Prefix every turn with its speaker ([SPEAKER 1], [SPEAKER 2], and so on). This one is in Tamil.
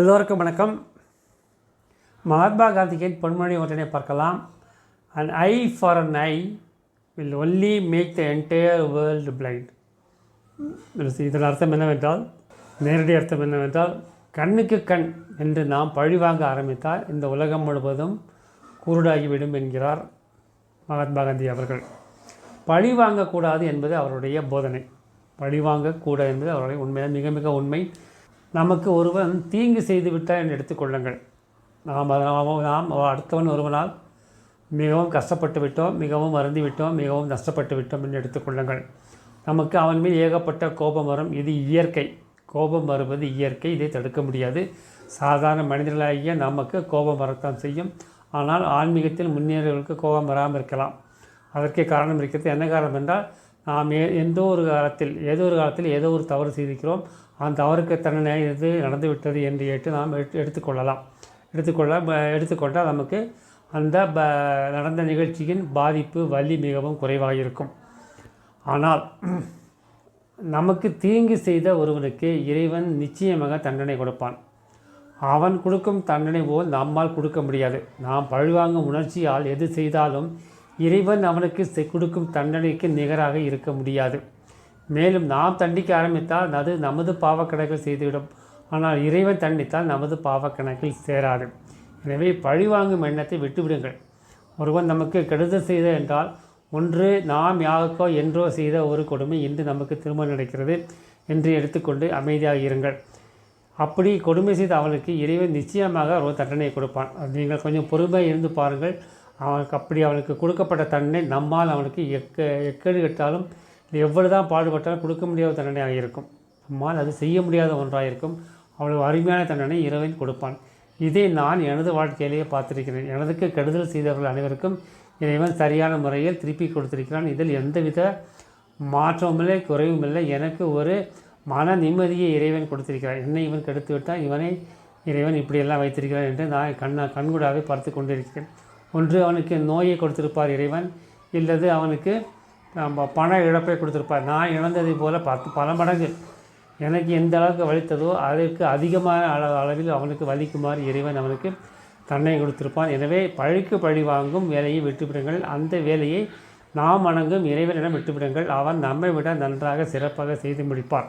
[SPEAKER 1] எல்லோருக்கும் வணக்கம். மகாத்மா காந்தியின் பொன்மொழி ஒன்றினை பார்க்கலாம். And I for an I will only make the entire world blind இதன் அர்த்தம் என்னவென்றால் நேரடி அர்த்தம் என்னவென்றால் கண்ணுக்கு கண் என்று நாம் பழிவாங்க ஆரம்பித்தால் இந்த உலகம் முழுவதும் குருடாகிவிடும் என்கிறார் மகாத்மா காந்தி அவர்கள். பழி வாங்கக்கூடாது என்பது அவருடைய போதனை. பழி வாங்கக்கூடாது என்பது அவருடைய உண்மையான மிக மிக உண்மை. நமக்கு ஒருவன் தீங்கு செய்து விட்டான் என்று எடுத்துக்கொள்ளுங்கள். நாம் நாம் அடுத்தவன் ஒருவனால் மிகவும் கஷ்டப்பட்டு விட்டோம் மிகவும் வருந்தி விட்டோம் மிகவும் நஷ்டப்பட்டு விட்டோம் என்று எடுத்துக்கொள்ளுங்கள். நமக்கு அவன் மீது ஏகப்பட்ட கோபம் வரும். இது இயற்கை. கோபம் வருவது இயற்கை. இதை தடுக்க முடியாது. சாதாரண மனிதர்களாகிய நமக்கு கோபம் வரத்தான் செய்யும். ஆனால் ஆன்மீகத்தில் முன்னேறவர்களுக்கு கோபம் வராமல் இருக்கலாம். அதற்கே காரணம் இருக்கிறது. என்ன காரணம் என்றால் நாம் ஏ எந்த ஒரு காலத்தில் ஏதோ ஒரு காலத்தில் ஏதோ ஒரு தவறு செய்திருக்கிறோம். அந்த தவறுக்கு தண்டனை இது நடந்துவிட்டது என்று ஏற்று நாம் எடுத்து எடுத்துக்கொள்ளலாம். எடுத்துக்கொள்ள ப- எடுத்துக்கொண்டால் நமக்கு அந்த ப நடந்த நிகழ்ச்சியின் பாதிப்பு வலி மிகவும் குறைவாக இருக்கும். ஆனால் நமக்கு தீங்கு செய்த ஒருவனுக்கு இறைவன் நிச்சயமாக தண்டனை கொடுப்பான். அவன் கொடுக்கும் தண்டனை போல் நம்மால் கொடுக்க முடியாது. நாம் பழிவாங்கும் உணர்ச்சியால் எது செய்தாலும் இறைவன் அவனுக்கு செ- கொடுக்கும் தண்டனைக்கு நிகராக இருக்க முடியாது. மேலும் நாம் தண்டிக்க ஆரம்பித்தால் அது நமது பாவக்கணக்கில் செய்துவிடும். ஆனால் இறைவன் தண்டித்தால் நமது பாவக்கணக்கில் சேராது. எனவே பழிவாங்கும் எண்ணத்தை விட்டுவிடுங்கள். ஒருவன் நமக்கு கெடுதல் செய்த என்றால் ஒன்று நாம் யாருக்கோ என்றோ செய்த ஒரு கொடுமை இன்று நமக்கு திரும்ப நடக்கிறது என்று எடுத்துக்கொண்டு அமைதியாக இருங்கள். அப்படி கொடுமை செய்த அவனுக்கு இறைவன் நிச்சயமாக ஒரு தண்டனை கொடுப்பான். நீங்கள் கொஞ்சம் பொறுமையாக இருந்து பாருங்கள். அவனுக்கு அப்படி அவனுக்கு கொடுக்கப்பட்ட தண்டனை நம்மால் அவனுக்கு எக்க எக்கேடு கட்டாலும் எவ்வளவு தான் பாடுபட்டாலும் கொடுக்க முடியாத தண்டனையாக இருக்கும். நம்மால் அது செய்ய முடியாத ஒன்றாக இருக்கும் அவ்வளவு அருமையான தண்டனை இறைவன் கொடுப்பான். இதை நான் எனது வாழ்க்கையிலேயே பார்த்திருக்கிறேன். எனதுக்கு கெடுதல் செய்தவர்கள் அனைவருக்கும் இறைவன் சரியான முறையில் திருப்பி கொடுத்திருக்கிறான். இதில் எந்தவித மாற்றமும் இல்லை குறைவும் இல்லை எனக்கு ஒரு மன நிம்மதியை இறைவன் கொடுத்திருக்கிறார். என்னை இவன் கெடுத்து விட்டால் இவனை இறைவன் இப்படியெல்லாம் வைத்திருக்கிறான் என்று நான் கண்ணா கண்கூடாவே பார்த்து கொண்டிருக்கிறேன். ஒன்று அவனுக்கு நோயை கொடுத்திருப்பார் இறைவன் இல்லது அவனுக்கு நம்ம பண இழப்பை கொடுத்திருப்பார். நான் இழந்ததை போல பத்து பல மடங்கு. எனக்கு எந்த அளவுக்கு வலித்ததோ அதற்கு அதிகமான அள அளவில் அவனுக்கு வலிக்குமாறு இறைவன் அவனுக்கு தன்னை கொடுத்திருப்பான். எனவே பழிக்கு பழி வாங்கும் வேலையை விட்டுவிடுங்கள். அந்த வேலையை நாம் வணங்கும் இறைவனிடம் விட்டுவிடுங்கள். அவன் நம்மை விட நன்றாக சிறப்பாக செய்து முடிப்பார்